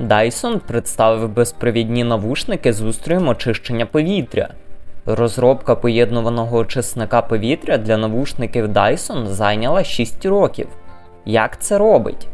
Dyson представив безпровідні навушники з устроєм очищення повітря. Розробка поєднуваного очисника повітря для навушників Dyson зайняла 6 років. Як це робить?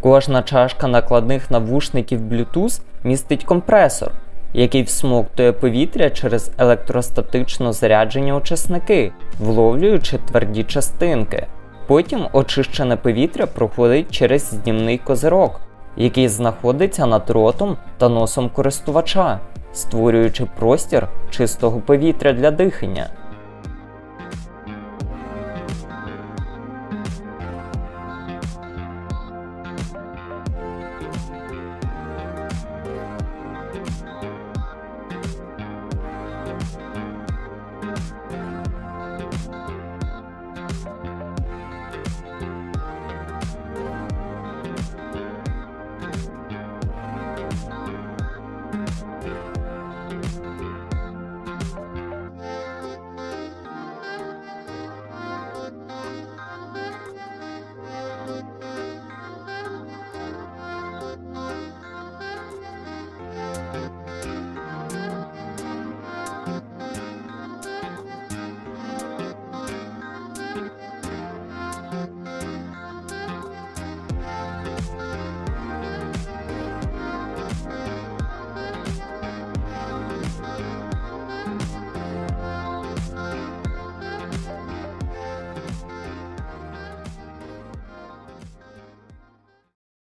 Кожна чашка накладних навушників Bluetooth містить компресор, який всмоктує повітря через електростатично заряджені очисники, вловлюючи тверді частинки. Потім очищене повітря проходить через знімний козирок, який знаходиться над ротом та носом користувача, створюючи простір чистого повітря для дихання.